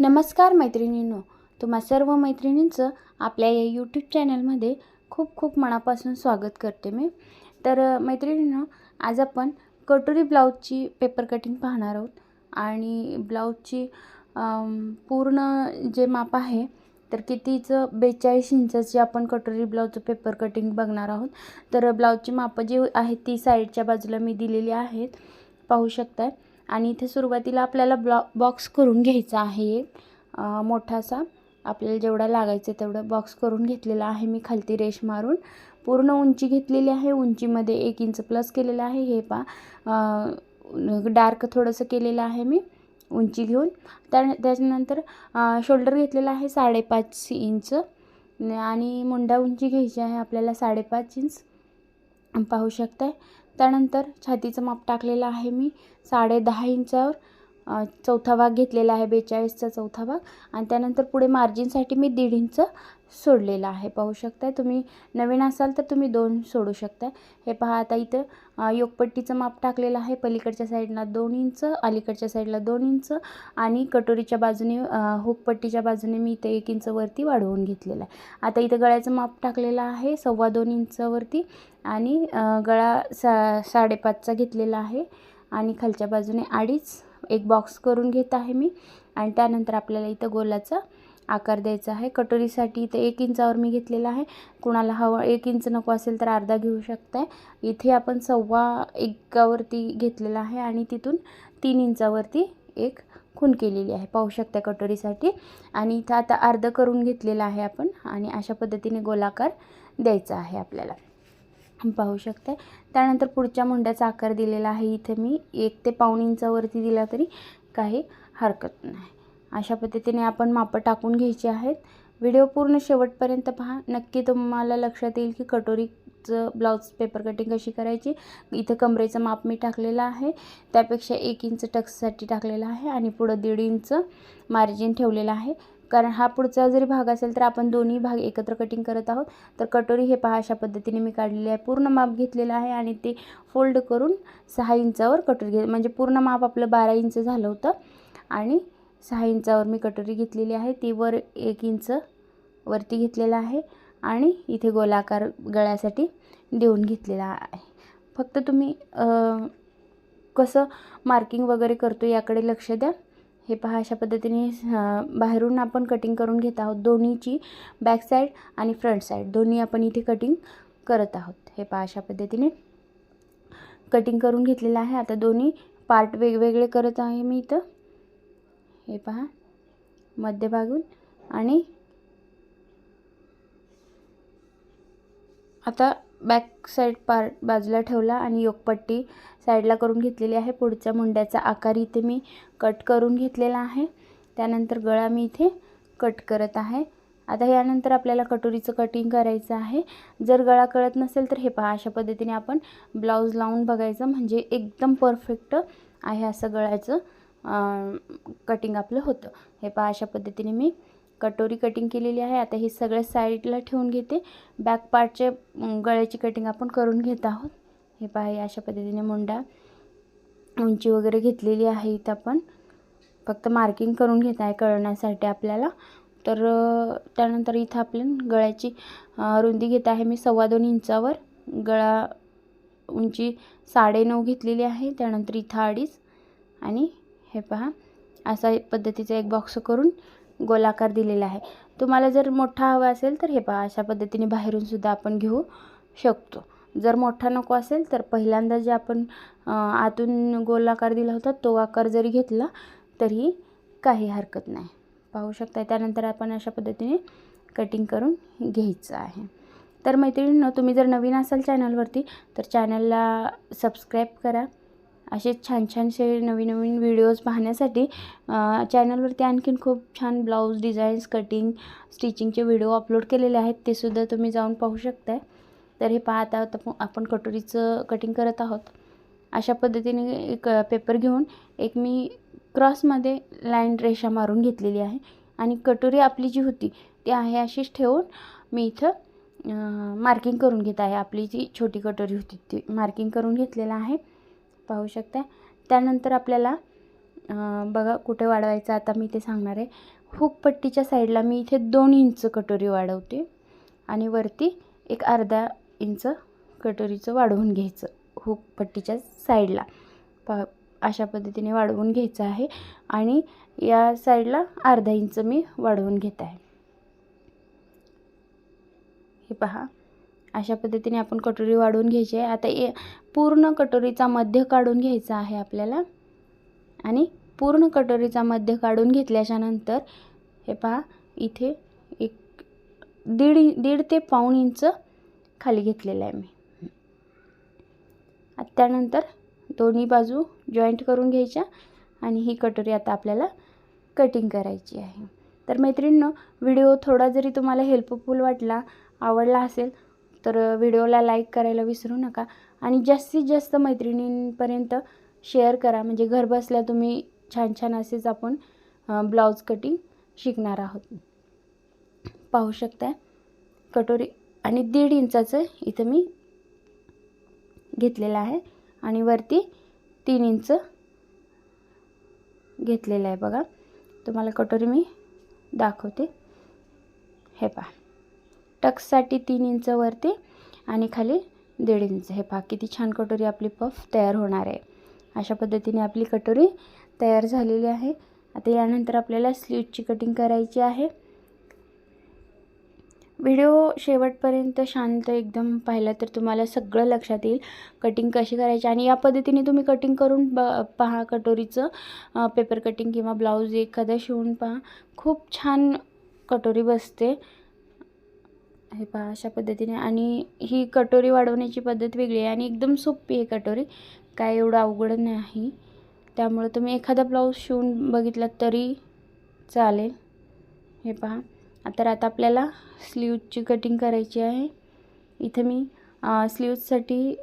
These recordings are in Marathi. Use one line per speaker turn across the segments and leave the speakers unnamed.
नमस्कार मैत्रिणींनो तुम्हा सर्व मैत्रिणींचं आपल्या या यूट्यूब चॅनलमध्ये खूप खूप मनापासून स्वागत करते मी. तर मैत्रिणींनो आज आपण कटोरी ब्लाऊजची पेपर कटिंग पाहणार आहोत. आणि ब्लाऊजची पूर्ण जे माप आहे तर कितीचं बेचाळीस इंचाची आपण कटोरी ब्लाऊजचं पेपर कटिंग बघणार आहोत. तर ब्लाऊजची मापं जी आहेत ती साईडच्या बाजूला मी दिलेली आहेत. पाहू शकताय. आणि इथे सुरुवातीला आपल्याला ब्लॉ बॉक्स करून घ्यायचा आहे एक. मोठासा. आपल्याला जेवढा लागायचं तेवढं बॉक्स करून घेतलेला आहे मी खालती रेश मारून. पूर्ण उंची घेतलेली आहे. उंचीमध्ये एक इंच प्लस केलेलं आहे. हे पा डार्क थोडंसं केलेलं आहे मी उंची घेऊन. त्या त्याच्यानंतर शोल्डर घेतलेला आहे साडेपाच इंच. आणि मुंडा उंची घ्यायची आहे आपल्याला साडेपाच इंच. पाहू शकताय? त्यानंतर छातीचं माप टाकलेलं आहे मी साडे दहा इंचावर. चौथा भाग घेतलेला आहे बेचाळीसचा चौथा भाग. आणि त्यानंतर पुढे मार्जिनसाठी मी दीड इंच सोडलेलं आहे. पाहू शकताय तुम्ही नवीन असाल तर तुम्ही दोन सोडू शकताय. हे पहा आता इथं योगपट्टीचं माप टाकलेलं आहे. पलीकडच्या साईडला दोन इंच अलीकडच्या साईडला दोन इंच आणि कटोरीच्या बाजूने हुकपट्टीच्या बाजूने मी इथं एक इंच वरती वाढवून घेतलेलं आहे. आता इथं गळ्याचं माप टाकलेलं आहे सव्वा दोन इंचवरती आणि गळा सा साडेपाचचा घेतलेला आहे आणि खालच्या बाजूने अडीच एक बॉक्स करून घेत आहे मी. आणि त्यानंतर आपल्याला इथं गोलाचा आकार द्यायचा आहे. कटोरीसाठी इथं एक इंचावर मी घेतलेला आहे. कुणाला हवं एक इंच नको असेल तर अर्धा घेऊ शकताय. इथे आपण सव्वा एकावरती घेतलेला आहे आणि तिथून तीन इंचावरती एक खून केलेली आहे. पाहू शकता कटोरीसाठी. आणि इथं आता अर्ध करून घेतलेलं आहे आपण. आणि अशा पद्धतीने गोलाकार द्यायचा आहे आपल्याला. पाहू शकते. त्यानंतर पुढच्या मुंड्याचा आकार दिलेला आहे इथे मी. एक ते पाऊण इंचावरती दिला तरी काही हरकत नाही. अशा पद्धतीने आपण मापं टाकून घ्यायची आहेत. व्हिडिओ पूर्ण शेवटपर्यंत पहा. नक्की तुम्हाला लक्षात येईल की कटोरीचं ब्लाऊज पेपर कटिंग कशी करायची. इथं कमरेचं माप मी टाकलेलं आहे. त्यापेक्षा एक इंच टक्ससाठी टाकलेलं आहे आणि पुढं दीड इंच मार्जिन ठेवलेलं आहे. कारण हा पुढचा जरी भाग असेल तर आपण दोन्ही भाग एकत्र कटिंग करत आहोत. तर कटोरी हे पहा अशा पद्धतीने मी काढलेली आहे. पूर्ण माप घेतलेलं आहे आणि ते फोल्ड करून सहा इंचावर कटोरी घे म्हणजे पूर्ण माप आपलं बारा इंच झालं होतं. आणि सहा इंचावर मी कटोरी घेतलेली आहे. ती वर एक इंच वरती घेतलेला आहे आणि इथे गोलाकार गळ्यासाठी देऊन घेतलेला आहे. फक्त तुम्ही कसं मार्किंग वगैरे करतो याकडे लक्ष द्या. हे पहा अशा पद्धतीने बाहेरून आपण कटिंग करून घेत आहोत दोन्हीची बॅक साईड आणि फ्रंट साईड दोन्ही आपण इथे कटिंग करत आहोत. हे पहा अशा पद्धतीने कटिंग करून घेतलेलं आहे. आता दोन्ही पार्ट वेगवेगळे करत आहे मी इथं. हे पहा मध्यभागून आणि आता बॅक साईड पार्ट बाजूला ठेवला आणि योगपट्टी साईडला करून घेतलेली आहे. पुढच्या मुंड्याचा आकार इथे मी कट करून घेतलेला आहे. त्यानंतर गळा मी इथे कट करत आहे. आता यानंतर आपल्याला कटोरीचं कटिंग करायचं आहे. जर गळा कळत नसेल तर हे पहा अशा पद्धतीने आपण ब्लाऊज लावून बघायचं. म्हणजे एकदम परफेक्ट आहे असं गळ्याचं कटिंग आपलं होतं. हे पहा अशा पद्धतीने मी कटोरी कटिंग केलेली आहे. आता हे सगळं साईडला ठेवून घेते. बॅक पार्टचे गळ्याची कटिंग आपण करून घेत आहोत. हे पहा अशा पद्धतीने मुंडा उंची वगैरे घेतलेली आहे इथं आपण. फक्त मार्किंग करून घेत आहे कळण्यासाठी आपल्याला. तर त्यानंतर इथं आपण गळ्याची रुंदी घेत आहे मी सव्वा दोन इंचावर. गळा उंची साडेनऊ घेतलेली आहे. त्यानंतर इथं अडीच. आणि हे पहा असा पद्धतीचा एक बॉक्स करून गोलाकार दिलेला आहे. तुम्हाला जर मोठा हवा असेल तर हे पहा अशा पद्धतीने बाहेरून सुद्धा आपण घेऊ शकतो. जर मोठा नको असेल तर पहिल्यांदा जे आपण आतून गोलाकार दिला होता तो आकार जरी घेतला तरी काही हरकत नाही. पाहू शकता त्यानंतर आपण अशा पद्धतीने कटिंग करून घ्यायचं आहे. तर मैत्रिणींनो तुम्ही जर नवीन असाल चॅनलवरती तर चॅनलला सबस्क्राईब करा. असे छान छानसे नवीन नवीन व्हिडिओज पाहण्यासाठी चॅनलवरती आणखीन खूप छान ब्लाऊज डिझाईन्स कटिंग स्टिचिंगचे व्हिडिओ अपलोड केलेले आहेत. ते सुद्धा तुम्ही जाऊन पाहू शकताय. तर हे पाहता आता आपण कटोरीचं कटिंग करत आहोत. अशा पद्धतीने एक पेपर घेऊन एक मी क्रॉसमध्ये लाईन रेषा मारून घेतलेली आहे. आणि कटोरी आपली जी होती ती आहे अशीच ठेवून मी इथं मार्किंग करून घेत आहे. आपली जी छोटी कटोरी होती ती मार्किंग करून घेतलेलं आहे. पाहू शकता त्यानंतर आपल्याला बघा कुठे वाढवायचं आता मी ते सांगणार आहे. हुकपट्टीच्या साईडला मी इथे दोन इंच कटोरी वाढवते आणि वरती एक अर्धा इंच कटोरीचं वाढवून घ्यायचं हुकपट्टीच्या साईडला. पा अशा पद्धतीने वाढवून घ्यायचं आहे आणि या साईडला अर्धा इंच मी वाढवून घेत आहे. हे पहा. अशा पद्धतीने आपण कटोरी वाढवून घ्यायची आहे. आता ए पूर्ण कटोरीचा मध्य काढून घ्यायचा आहे आपल्याला. आणि पूर्ण कटोरीचा मध्य काढून घेतल्याच्यानंतर हे पहा इथे एक दीड दीड ते पाऊण इंच खाली घेतलेलं आहे मी. त्यानंतर दोन्ही बाजू जॉईंट करून घ्यायच्या आणि ही कटोरी आता आपल्याला कटिंग करायची आहे. तर मैत्रिणीनं व्हिडिओ थोडा जरी तुम्हाला हेल्पफुल वाटला आवडला असेल तर व्हिडिओला लाईक करायला विसरू नका आणि जास्तीत जास्त मैत्रिणींपर्यंत शेअर करा. म्हणजे घरबसल्या तुम्ही छान छान असेच आपण ब्लाऊज कटिंग शिकणार आहोत. पाहू शकताय कटोरी आणि दीड इंचाचं इथं मी घेतलेलं आहे आणि वरती तीन इंच घेतलेलं आहे बघा. तुम्हाला कटोरी मी दाखवते. हे पहा. टक्ससाठी तीन इंच वरती आणि खाली दीड इंच. हे पहा किती छान कटोरी आपली पफ तयार होणार आहे. अशा पद्धतीने आपली कटोरी तयार झालेली आहे. आता यानंतर आपल्याला स्लीवची कटिंग करायची आहे. व्हिडिओ शेवटपर्यंत शांत एकदम पाहिला तर तुम्हाला सगळं लक्षात येईल कटिंग कशी करायची आणि या पद्धतीने तुम्ही कटिंग करून ब पहा कटोरीचं. पेपर कटिंग किंवा ब्लाऊज एखादा शिवून पहा. खूप छान कटोरी बसते. हे पहा अशा पद्धतीने. आणि ही कटोरी वाढवण्याची पद्धत वेगळी आहे आणि एकदम सोपी आहे कटोरी. काय एवढं अवघड नाही. त्यामुळे तुम्ही एखादा ब्लाऊज शिवून बघितला तरी चालेल. हे पहा. तर आता आपल्याला स्लीवची कटिंग करायची आहे. इथे मी स्लीव्जसाठी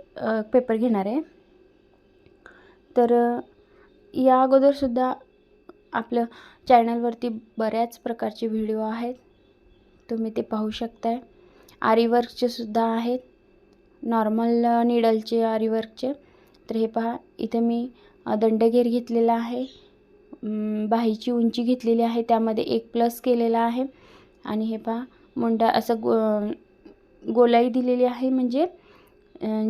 पेपर घेणार आहे. तर या अगोदरसुद्धा आपलं चॅनलवरती बऱ्याच प्रकारचे व्हिडिओ आहेत. तुम्ही ते पाहू शकताय. आरीवर्कचे सुद्धा आहेत. नॉर्मल निडलचे आरीवर्कचे. तर हे पहा इथे मी दंडगेर घेतलेला आहे. बाहीची उंची घेतलेली आहे त्यामध्ये एक प्लस केलेला आहे. आणि हे पहा मुंडा असं गो गोलाई दिलेली आहे म्हणजे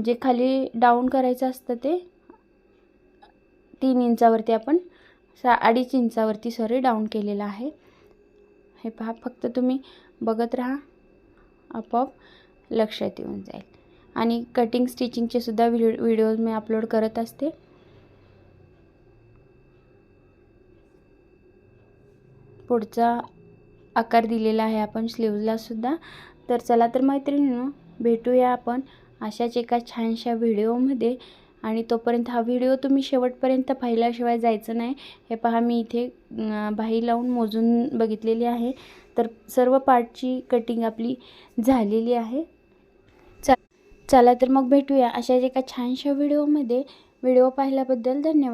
जे खाली डाऊन करायचं असतं ते तीन इंचावरती आपण सा अडीच इंचावरती सॉरी डाऊन केलेलं आहे. हे पहा फक्त तुम्ही बघत राहा. आपोआप लक्षात येऊन जाईल. आणि कटिंग स्टिचिंगचे सुद्धा व्हिडिओ व्हिडिओज मी अपलोड करत असते. पुढचा आकार दिलेला आहे आपण स्लीवलासुद्धा तर चला तर मैत्रिणीनं भेटूया आपण अशाच एका छानशा व्हिडिओमध्ये. आणि तोपर्यंत हा व्हिडिओ तुम्ही शेवटपर्यंत पाहिल्याशिवाय जायचं नाही. हे पहा मी इथे बाही लावून मोजून बघितलेली आहे. तर सर्व पार्टची कटिंग आपली झालेली आहे. चा चला तर मग भेटूया अशाच एका छानशा व्हिडिओमध्ये व्हिडिओ पाहिल्याबद्दल धन्यवाद.